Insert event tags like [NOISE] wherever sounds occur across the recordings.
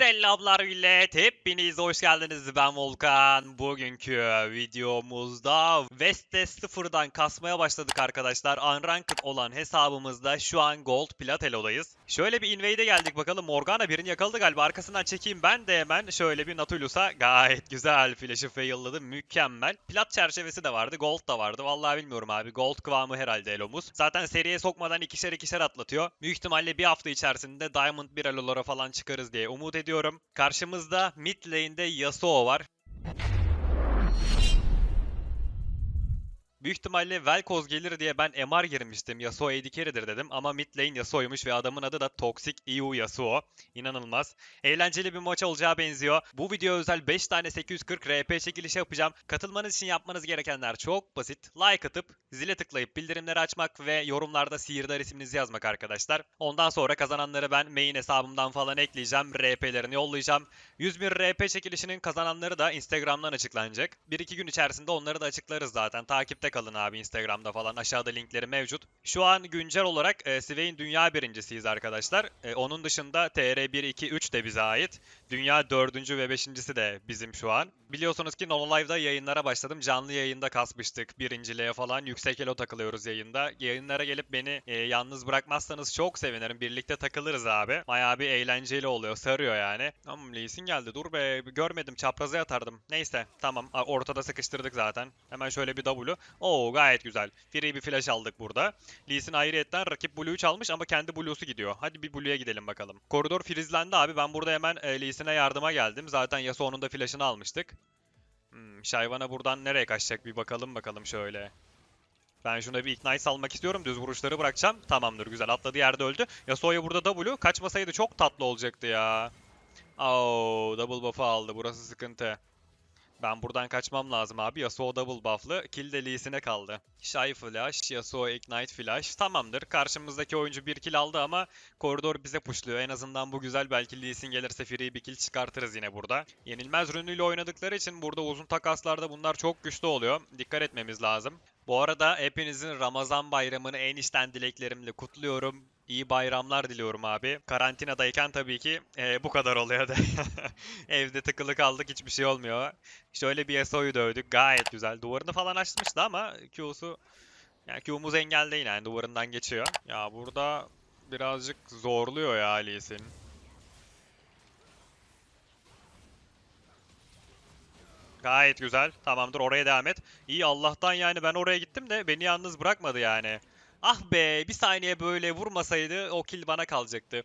Selamlar millet, hepiniz hoş geldiniz. Ben Volkan. Bugünkü videomuzda West'te sıfırdan kasmaya başladık arkadaşlar. Unranked olan hesabımızda şu an Gold Plat Elo'dayız. Şöyle bir invade'e geldik bakalım. Morgana birini yakaladı galiba. Arkasından çekeyim ben de hemen şöyle bir Nautilus'a gayet güzel flash'ı failladı. Mükemmel. Plat çerçevesi de vardı, Gold da vardı. Vallahi bilmiyorum abi. Gold kıvamı herhalde Elo'muz. Zaten seriye sokmadan ikişer ikişer atlatıyor. Büyük ihtimalle bir hafta içerisinde Diamond 1 Elo'lara falan çıkarız diye umut ediyorum. Karşımızda mid lane'de Yasuo var. Büyük ihtimalle Vel'Koz gelir diye ben MR girmiştim. Yasuo AD carry'dir dedim ama mid lane Yasuo'ymuş ve adamın adı da Toxic EU Yasuo. İnanılmaz. Eğlenceli bir maç olacağı benziyor. Bu video özel 5 tane 840 RP çekilişi yapacağım. Katılmanız için yapmanız gerekenler çok basit. Like atıp, zile tıklayıp bildirimleri açmak ve yorumlarda Sihirdar isminizi yazmak arkadaşlar. Ondan sonra kazananları ben main hesabımdan falan ekleyeceğim. RP'lerini yollayacağım. 101 RP çekilişinin kazananları da Instagram'dan açıklanacak. 1-2 gün içerisinde onları da açıklarız zaten. Takipte kalın abi Instagram'da falan. Aşağıda linkleri mevcut. Şu an güncel olarak e, Swain dünya birincisiyiz arkadaşlar. E, onun dışında TR 1, 2, 3 de bize ait. Dünya dördüncü ve beşincisi de bizim şu an. Biliyorsunuz ki Nono Live'da yayınlara başladım. Canlı yayında kasmıştık. Birinciliğe falan yüksek elo takılıyoruz yayında. Yayınlara gelip beni e, yalnız bırakmazsanız çok sevinirim. Birlikte takılırız abi. Bayağı bir eğlenceli oluyor. Sarıyor yani. Tamam Lee Sin geldi. Dur be. Görmedim. Çapraza yatardım. Neyse. Tamam. Ortada sıkıştırdık zaten. Hemen şöyle bir W. Oo gayet güzel. Free bir flash aldık burada. Lee Sin ayrıyetten rakip Blue'yu çalmış ama kendi Blue'su gidiyor. Hadi bir Blue'ya gidelim bakalım. Koridor frizlendi abi. Ben burada hemen e, Lee Sin'e yardıma geldim. Zaten Yasuo'nun da flash'ını almıştık. Hmm, Shyvana buradan nereye kaçacak bir bakalım bakalım şöyle. Ben şuna bir ignite salmak istiyorum. Düz vuruşları bırakacağım. Tamamdır güzel. Atladı yerde öldü. Yasuo'ya burada W. Kaçmasaydı çok tatlı olacaktı ya. Oo, double buff'ı aldı. Burası sıkıntı. Ben buradan kaçmam lazım abi. Yasuo double buff'lı. Kill de Lee'sine kaldı. Shy flash, Yasuo ignite flash. Tamamdır. Karşımızdaki oyuncu bir kill aldı ama koridor bize pushluyor. En azından bu güzel. Belki Lee gelirse free bir kill çıkartırız yine burada. Yenilmez rünüyle oynadıkları için burada uzun takaslarda bunlar çok güçlü oluyor. Dikkat etmemiz lazım. Bu arada hepinizin Ramazan bayramını en içten dileklerimle kutluyorum. İyi bayramlar diliyorum abi. Karantinadayken tabii ki e, bu kadar oluyordu. [LAUGHS] Evde tıkılı kaldık hiçbir şey olmuyor. Şöyle bir Yasuo'yu dövdük gayet güzel. Duvarını falan açmıştı ama Q'su... Yani Q'muz engel değil yani duvarından geçiyor. Ya burada birazcık zorluyor ya Lee Sin. Gayet güzel. Tamamdır oraya devam et. İyi Allah'tan yani ben oraya gittim de beni yalnız bırakmadı yani. Ah be bir saniye böyle vurmasaydı o kill bana kalacaktı.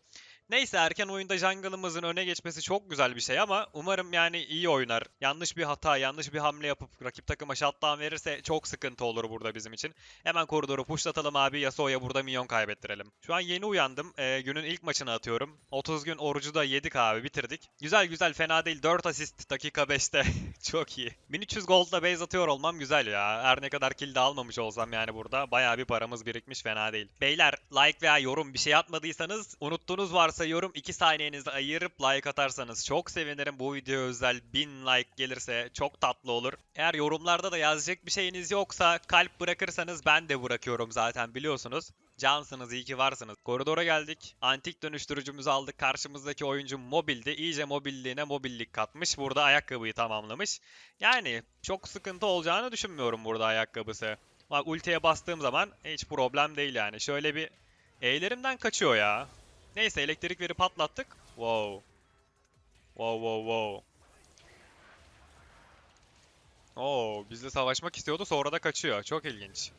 Neyse erken oyunda jungle'ımızın öne geçmesi çok güzel bir şey ama umarım yani iyi oynar. Yanlış bir hata, yanlış bir hamle yapıp rakip takıma shutdown verirse çok sıkıntı olur burada bizim için. Hemen koridoru pushlatalım abi Yasuo'ya burada minyon kaybettirelim. Şu an yeni uyandım. Ee, günün ilk maçını atıyorum. 30 gün orucu da yedik abi bitirdik. Güzel güzel fena değil. 4 asist dakika 5'te. [LAUGHS] çok iyi. 1300 gold'la base atıyor olmam güzel ya. Her ne kadar kill de almamış olsam yani burada. Bayağı bir paramız birikmiş fena değil. Beyler like veya yorum bir şey atmadıysanız unuttuğunuz varsa yorum 2 saniyenizi ayırıp like atarsanız çok sevinirim. Bu video özel 1000 like gelirse çok tatlı olur. Eğer yorumlarda da yazacak bir şeyiniz yoksa kalp bırakırsanız ben de bırakıyorum zaten biliyorsunuz. Cansınız iyi ki varsınız. Koridora geldik. Antik dönüştürücümüzü aldık. Karşımızdaki oyuncu mobildi. İyice mobilliğine mobillik katmış. Burada ayakkabıyı tamamlamış. Yani çok sıkıntı olacağını düşünmüyorum burada ayakkabısı. Bak ultiye bastığım zaman hiç problem değil yani. Şöyle bir E'lerimden kaçıyor ya. Neyse elektrik verip patlattık. Wow. Wow wow wow. Oo, bizle savaşmak istiyordu sonra da kaçıyor. Çok ilginç.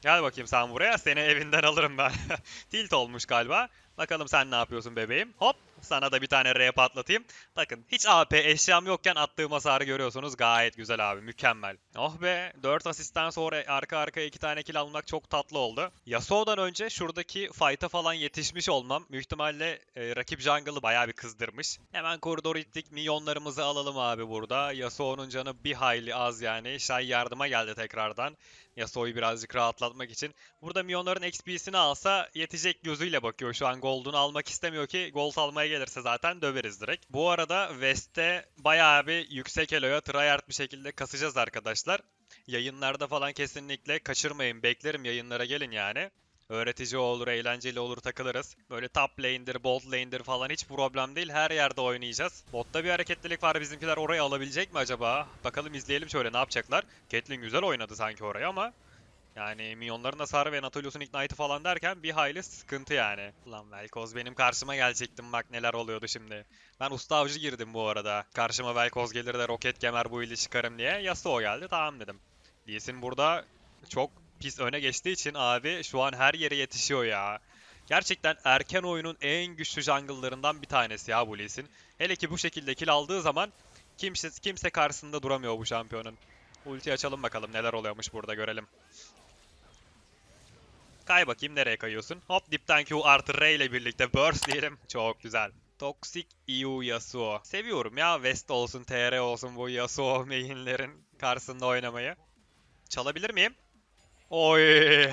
Gel bakayım sen buraya. Seni evinden alırım ben. [LAUGHS] Tilt olmuş galiba. Bakalım sen ne yapıyorsun bebeğim. Hop. Sana da bir tane R patlatayım. Bakın hiç AP eşyam yokken attığım hasarı görüyorsunuz. Gayet güzel abi. Mükemmel. Oh be. 4 asistten sonra arka arkaya 2 tane kill almak çok tatlı oldu. Yasuo'dan önce şuradaki fight'a falan yetişmiş olmam. Büyük e, rakip jungle'ı bayağı bir kızdırmış. Hemen koridoru ittik. Minyonlarımızı alalım abi burada. Yasuo'nun canı bir hayli az yani. Shay yardıma geldi tekrardan. Yasuo'yu birazcık rahatlatmak için. Burada minyonların XP'sini alsa yetecek gözüyle bakıyor şu an. Gold'unu almak istemiyor ki gold almaya gelirse zaten döveriz direkt. Bu arada West'te bayağı bir yüksek eloya tryhard bir şekilde kasacağız arkadaşlar. Yayınlarda falan kesinlikle kaçırmayın. Beklerim yayınlara gelin yani. Öğretici olur, eğlenceli olur takılırız. Böyle top lane'dir, bot lane'dir falan hiç problem değil. Her yerde oynayacağız. Botta bir hareketlilik var. Bizimkiler orayı alabilecek mi acaba? Bakalım izleyelim şöyle ne yapacaklar. Caitlyn güzel oynadı sanki orayı ama yani minyonların hasarı ve Natalius'un ignite'ı falan derken bir hayli sıkıntı yani. Ulan Velkoz benim karşıma gelecektim bak neler oluyordu şimdi. Ben usta avcı girdim bu arada. Karşıma Velkoz gelir de roket kemer bu ili çıkarım diye. Yasuo geldi tamam dedim. Lee Sin burada çok pis öne geçtiği için abi şu an her yere yetişiyor ya. Gerçekten erken oyunun en güçlü jungle'larından bir tanesi ya bu Lee Sin. Hele ki bu şekilde kill aldığı zaman kimse, kimse karşısında duramıyor bu şampiyonun. Ulti açalım bakalım neler oluyormuş burada görelim. Kay bakayım nereye kayıyorsun. Hop dipten Q artı R ile birlikte burst diyelim. Çok güzel. Toxic EU Yasuo. Seviyorum ya West olsun, TR olsun bu Yasuo mainlerin karşısında oynamayı. Çalabilir miyim? Oy.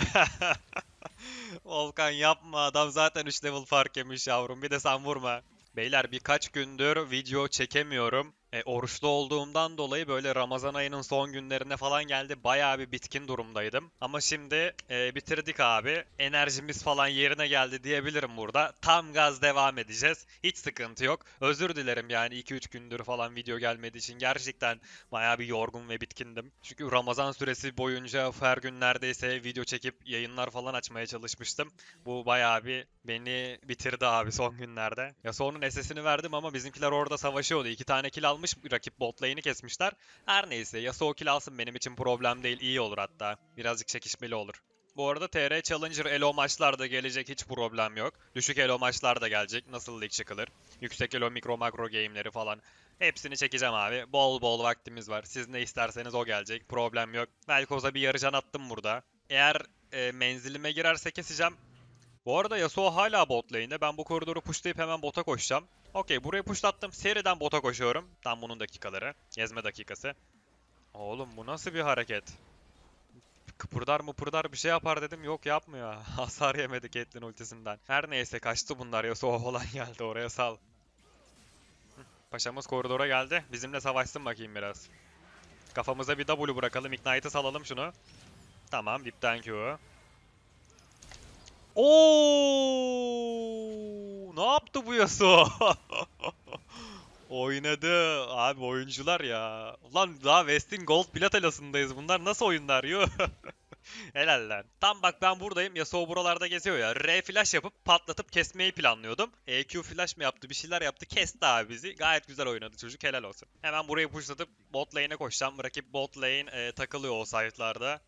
[LAUGHS] Volkan yapma adam zaten 3 level fark yemiş yavrum bir de sen vurma. Beyler birkaç gündür video çekemiyorum. E, oruçlu olduğumdan dolayı böyle Ramazan ayının son günlerine falan geldi. Bayağı bir bitkin durumdaydım. Ama şimdi e, bitirdik abi. Enerjimiz falan yerine geldi diyebilirim burada. Tam gaz devam edeceğiz. Hiç sıkıntı yok. Özür dilerim yani 2-3 gündür falan video gelmediği için. Gerçekten bayağı bir yorgun ve bitkindim. Çünkü Ramazan süresi boyunca her gün neredeyse video çekip yayınlar falan açmaya çalışmıştım. Bu bayağı bir beni bitirdi abi son günlerde. Ya sonun SS'ini verdim ama bizimkiler orada savaşıyordu. İki tane kill almış rakip bot lane'i kesmişler. Her neyse Yasuo kill alsın benim için problem değil. iyi olur hatta. Birazcık çekişmeli olur. Bu arada TR Challenger Elo maçlar da gelecek hiç problem yok. Düşük Elo maçlar da gelecek. Nasıl lig çıkılır? Yüksek Elo mikro makro game'leri falan. Hepsini çekeceğim abi. Bol bol vaktimiz var. Siz ne isterseniz o gelecek. Problem yok. Velkoz'a bir yarıcan attım burada. Eğer e, menzilime girerse keseceğim. Bu arada Yasuo hala bot lane'de. Ben bu koridoru pushlayıp hemen bota koşacağım. Okey burayı pushlattım. Seriden bota koşuyorum. Tam bunun dakikaları. Gezme dakikası. Oğlum bu nasıl bir hareket? Kıpırdar mı pırdar bir şey yapar dedim. Yok yapmıyor. [LAUGHS] Hasar yemedi Caitlyn ultisinden. Her neyse kaçtı bunlar. Yasuo falan [LAUGHS] geldi oraya sal. Paşamız koridora geldi. Bizimle savaşsın bakayım biraz. Kafamıza bir W bırakalım. Ignite'ı salalım şunu. Tamam. Dipten Q. Oo! Ne yaptı bu Yasuo? [LAUGHS] Oynadı. Abi oyuncular ya. Ulan daha West'in Gold Plat elasındayız. Bunlar nasıl oyunlar? Yuh. [LAUGHS] Helal lan. Tam bak ben buradayım. Yasuo buralarda geziyor ya. R flash yapıp patlatıp kesmeyi planlıyordum. EQ flash mı yaptı? Bir şeyler yaptı. Kesti abi bizi. Gayet güzel oynadı çocuk. Helal olsun. Hemen burayı pushlatıp bot lane'e koşacağım. Rakip bot lane e, takılıyor o site'larda.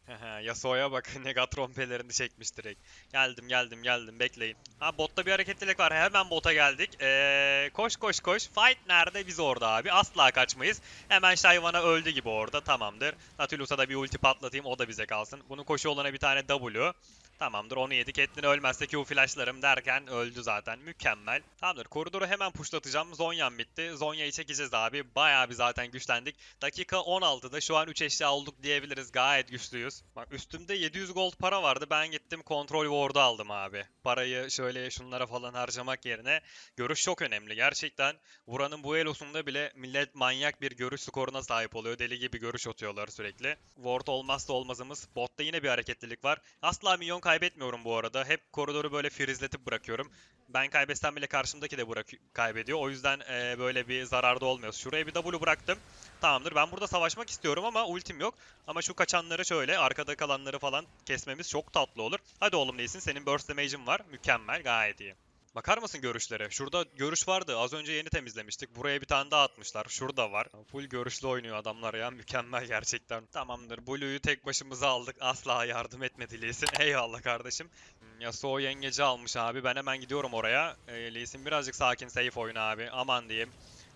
Yasuo'ya bak. [LAUGHS] Negatron pelerini çekmiş direkt. Geldim geldim geldim. Bekleyin. Ha botta bir hareketlilik var. Hemen bota geldik. Ee, koş koş koş. Fight nerede? Biz orada abi. Asla kaçmayız. Hemen Shyvana öldü gibi orada. Tamamdır. Nautilus'a da bir ulti patlatayım. O da bize kalsın. Bunun koşu olana bir tane W. Tamamdır onu yedik. Caitlyn ölmezse Q flashlarım derken öldü zaten. Mükemmel. Tamamdır. Koridoru hemen pushlatacağım. Zonya'm bitti. Zonya'yı çekeceğiz abi. Bayağı bir zaten güçlendik. Dakika 16'da şu an 3 eşya olduk diyebiliriz. Gayet güçlüyüz. Bak üstümde 700 gold para vardı. Ben gittim kontrol ward'u aldım abi. Parayı şöyle şunlara falan harcamak yerine görüş çok önemli. Gerçekten Buranın bu elosunda bile millet manyak bir görüş skoruna sahip oluyor. Deli gibi görüş atıyorlar sürekli. Ward olmazsa olmazımız. Botta yine bir hareketlilik var. Asla minyon kaybetmiyorum bu arada. Hep koridoru böyle freezletip bırakıyorum. Ben kaybetsem bile karşımdaki de bırak kaybediyor. O yüzden e, böyle bir zararda olmuyoruz. Şuraya bir W bıraktım. Tamamdır. Ben burada savaşmak istiyorum ama ultim yok. Ama şu kaçanları şöyle arkada kalanları falan kesmemiz çok tatlı olur. Hadi oğlum değilsin. Senin burst damage'in var. Mükemmel. Gayet iyi. Bakar mısın görüşlere? Şurada görüş vardı. Az önce yeni temizlemiştik. Buraya bir tane daha atmışlar. Şurada var. Full görüşlü oynuyor adamlar ya. Mükemmel gerçekten. Tamamdır. Blue'yu tek başımıza aldık. Asla yardım etmedi Lee. [LAUGHS] Eyvallah kardeşim. Hmm, Yasuo yengeci almış abi. Ben hemen gidiyorum oraya. Sin birazcık sakin safe oyna abi. Aman diyeyim.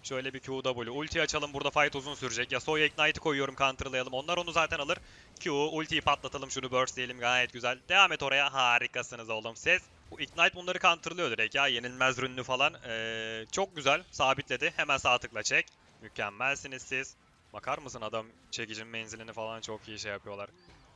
Şöyle bir QW. Ulti açalım. Burada fight uzun sürecek. Yasuo'ya Ignite'ı koyuyorum. Counter'layalım. Onlar onu zaten alır. Q. Ultiyi patlatalım. Şunu burst diyelim. Gayet güzel. Devam et oraya. Harikasınız oğlum siz. Bu Ignite bunları counterlıyor direkt ya. Yenilmez rünlü falan. Ee, çok güzel. Sabitledi. Hemen sağ tıkla çek. Mükemmelsiniz siz. Bakar mısın adam çekicinin menzilini falan çok iyi şey yapıyorlar.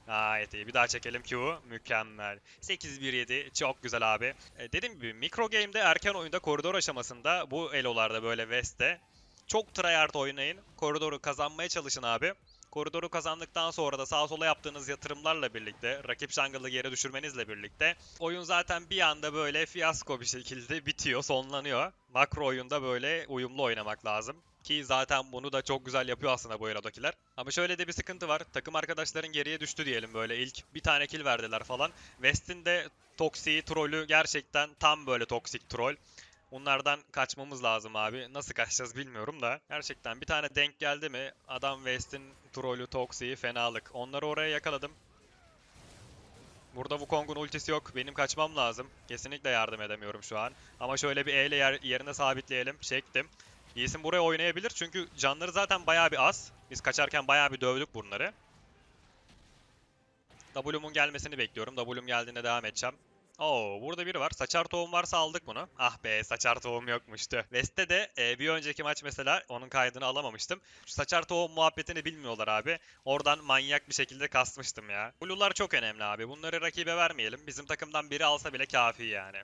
Gayet iyi. Bir daha çekelim Q. Mükemmel. 8-1-7. Çok güzel abi. Ee, dediğim gibi mikro game'de erken oyunda koridor aşamasında bu elolarda böyle West'te çok tryhard oynayın. Koridoru kazanmaya çalışın abi. Koridoru kazandıktan sonra da sağa sola yaptığınız yatırımlarla birlikte, rakip jungle'ı geri düşürmenizle birlikte oyun zaten bir anda böyle fiyasko bir şekilde [LAUGHS] bitiyor, sonlanıyor. Makro oyunda böyle uyumlu oynamak lazım. Ki zaten bunu da çok güzel yapıyor aslında bu Hero'dakiler. Ama şöyle de bir sıkıntı var. Takım arkadaşların geriye düştü diyelim böyle ilk bir tane kill verdiler falan. West'in de Toxic trollü gerçekten tam böyle toksik troll. Bunlardan kaçmamız lazım abi. Nasıl kaçacağız bilmiyorum da. Gerçekten bir tane denk geldi mi adam West'in trollü Toxic'i fenalık. Onları oraya yakaladım. Burada Wukong'un ultisi yok. Benim kaçmam lazım. Kesinlikle yardım edemiyorum şu an. Ama şöyle bir E ile yer, yerine sabitleyelim. Çektim. Sin buraya oynayabilir çünkü canları zaten bayağı bir az. Biz kaçarken bayağı bir dövdük bunları. W'mun gelmesini bekliyorum. W'm geldiğinde devam edeceğim. Oo, burada biri var. Saçar tohum varsa aldık bunu. Ah be, saçar tohum yokmuştu. West'te de e, bir önceki maç mesela onun kaydını alamamıştım. Şu saçar tohum muhabbetini bilmiyorlar abi. Oradan manyak bir şekilde kasmıştım ya. Blue'lar çok önemli abi. Bunları rakibe vermeyelim. Bizim takımdan biri alsa bile kafi yani.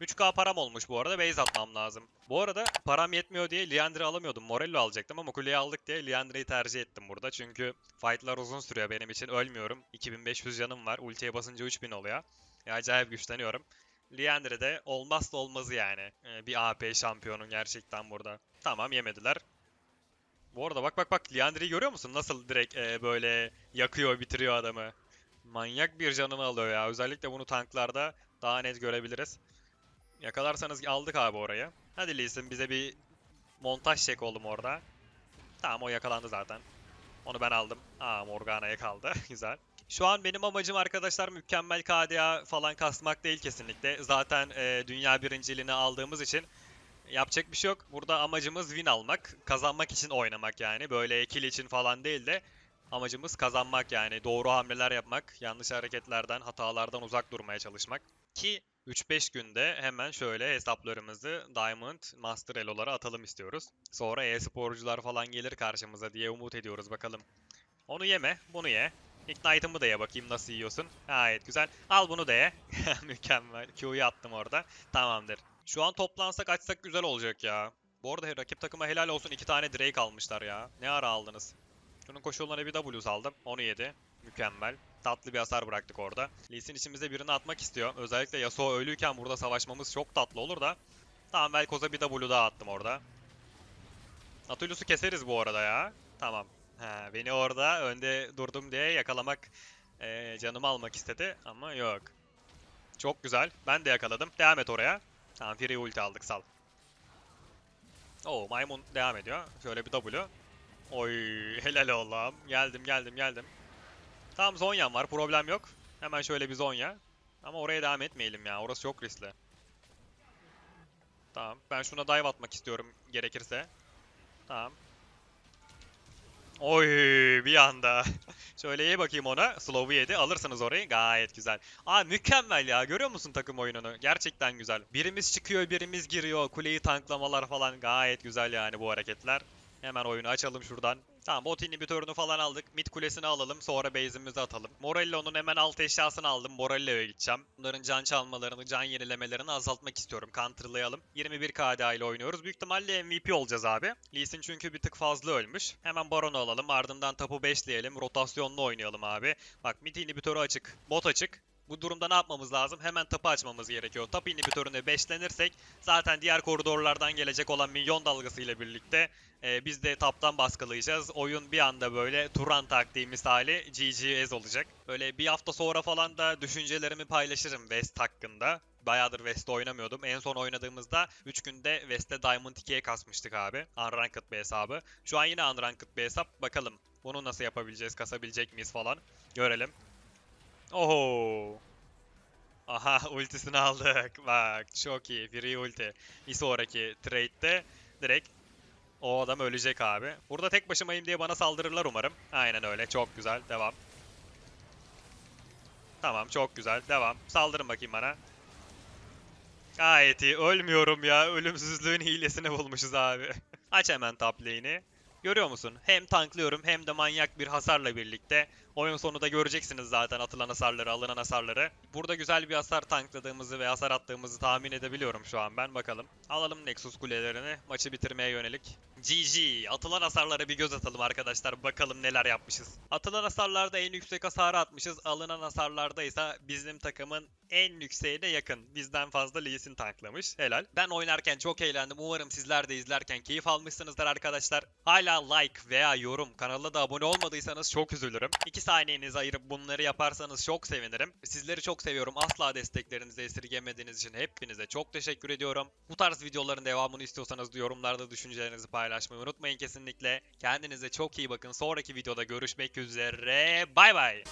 3k param olmuş bu arada. Base atmam lazım. Bu arada param yetmiyor diye Liandry alamıyordum. Morello alacaktım ama kuleyi aldık diye Liandry'yi tercih ettim burada. Çünkü fightlar uzun sürüyor benim için. Ölmüyorum. 2500 canım var. Ultiye basınca 3000 oluyor. Ya acayip güçleniyorum. Liandry de olmazsa olmazı yani. Ee, bir AP şampiyonun gerçekten burada. Tamam yemediler. Bu arada bak bak bak Liandry'yi görüyor musun? Nasıl direkt e, böyle yakıyor bitiriyor adamı. Manyak bir canını alıyor ya. Özellikle bunu tanklarda daha net görebiliriz. Yakalarsanız aldık abi orayı. Hadi Lee Sin bize bir montaj çek oğlum orada. Tamam o yakalandı zaten. Onu ben aldım. Aa Morgana'ya kaldı. [LAUGHS] Güzel. Şu an benim amacım arkadaşlar mükemmel KDA falan kasmak değil kesinlikle. Zaten e, dünya birinciliğini aldığımız için yapacak bir şey yok. Burada amacımız win almak, kazanmak için oynamak yani. Böyle kill için falan değil de amacımız kazanmak yani. Doğru hamleler yapmak, yanlış hareketlerden, hatalardan uzak durmaya çalışmak. Ki 3-5 günde hemen şöyle hesaplarımızı Diamond, Master Elo'lara atalım istiyoruz. Sonra e-sporcular falan gelir karşımıza diye umut ediyoruz bakalım. Onu yeme, bunu ye. Ignite'ımı da ye bakayım nasıl yiyorsun. Gayet güzel. Al bunu da ye. [LAUGHS] Mükemmel. Q'yu attım orada. Tamamdır. Şu an toplansak açsak güzel olacak ya. Bu arada rakip takıma helal olsun iki tane Drake almışlar ya. Ne ara aldınız? Şunun koşullarına bir W aldım. Onu yedi. Mükemmel. Tatlı bir hasar bıraktık orada. Lee Sin içimize birini atmak istiyor. Özellikle Yasuo ölüyken burada savaşmamız çok tatlı olur da. Tamam Velkoz'a bir W daha attım orada. Natulus'u keseriz bu arada ya. Tamam. Ha, beni orada önde durdum diye yakalamak, eee, canımı almak istedi ama yok. Çok güzel. Ben de yakaladım. Devam et oraya. Tamam free ulti aldık sal. Oo maymun devam ediyor. Şöyle bir W. Oy [LAUGHS] helal oğlum. Geldim geldim geldim. Tamam Zonya'm var problem yok. Hemen şöyle bir Zonya. Ama oraya devam etmeyelim ya. Orası çok riskli. Tamam. Ben şuna dive atmak istiyorum gerekirse. Tamam. Oy bir anda. [LAUGHS] Şöyle iyi bakayım ona. Slow'u yedi. Alırsınız orayı. Gayet güzel. Aa mükemmel ya. Görüyor musun takım oyununu? Gerçekten güzel. Birimiz çıkıyor, birimiz giriyor. Kuleyi tanklamalar falan gayet güzel yani bu hareketler. Hemen oyunu açalım şuradan. Tamam bot inhibitörünü falan aldık. Mid kulesini alalım. Sonra base'imizi atalım. Morello'nun hemen alt eşyasını aldım. Morello'ya gideceğim. Bunların can çalmalarını, can yenilemelerini azaltmak istiyorum. Counter'layalım. 21 KDA ile oynuyoruz. Büyük ihtimalle MVP olacağız abi. Lee Sin çünkü bir tık fazla ölmüş. Hemen Baron'u alalım. Ardından tapu 5'leyelim. Rotasyonlu oynayalım abi. Bak mid inhibitörü açık. Bot açık. Bu durumda ne yapmamız lazım? Hemen tapı açmamız gerekiyor. Tap inhibitörüne beşlenirsek zaten diğer koridorlardan gelecek olan milyon dalgası ile birlikte e, biz de taptan baskılayacağız. Oyun bir anda böyle Turan taktiği misali GGS olacak. Böyle bir hafta sonra falan da düşüncelerimi paylaşırım West hakkında. Bayağıdır West'te oynamıyordum. En son oynadığımızda 3 günde West'te Diamond 2'ye kasmıştık abi. Unranked bir hesabı. Şu an yine Unranked bir hesap. Bakalım bunu nasıl yapabileceğiz, kasabilecek miyiz falan. Görelim. Oho. Aha ultisini aldık. Bak çok iyi. Free ulti. Bir sonraki trade'de direkt o adam ölecek abi. Burada tek başımayım diye bana saldırırlar umarım. Aynen öyle. Çok güzel. Devam. Tamam çok güzel. Devam. Saldırın bakayım bana. Gayet iyi. Ölmüyorum ya. Ölümsüzlüğün hilesini bulmuşuz abi. [LAUGHS] Aç hemen top lane'i. Görüyor musun? Hem tanklıyorum hem de manyak bir hasarla birlikte Oyun sonunda göreceksiniz zaten atılan hasarları, alınan hasarları. Burada güzel bir hasar tankladığımızı ve hasar attığımızı tahmin edebiliyorum şu an ben. Bakalım. Alalım Nexus kulelerini. Maçı bitirmeye yönelik. GG. Atılan hasarlara bir göz atalım arkadaşlar. Bakalım neler yapmışız. Atılan hasarlarda en yüksek hasarı atmışız. Alınan hasarlarda ise bizim takımın en yükseğine yakın. Bizden fazla Lee Sin tanklamış. Helal. Ben oynarken çok eğlendim. Umarım sizler de izlerken keyif almışsınızdır arkadaşlar. Hala like veya yorum, kanala da abone olmadıysanız çok üzülürüm. 2 saniyenizi ayırıp bunları yaparsanız çok sevinirim. Sizleri çok seviyorum. Asla desteklerinizi esirgemediğiniz için hepinize çok teşekkür ediyorum. Bu tarz videoların devamını istiyorsanız da yorumlarda düşüncelerinizi paylaşmayı unutmayın kesinlikle. Kendinize çok iyi bakın. Sonraki videoda görüşmek üzere. Bay bay.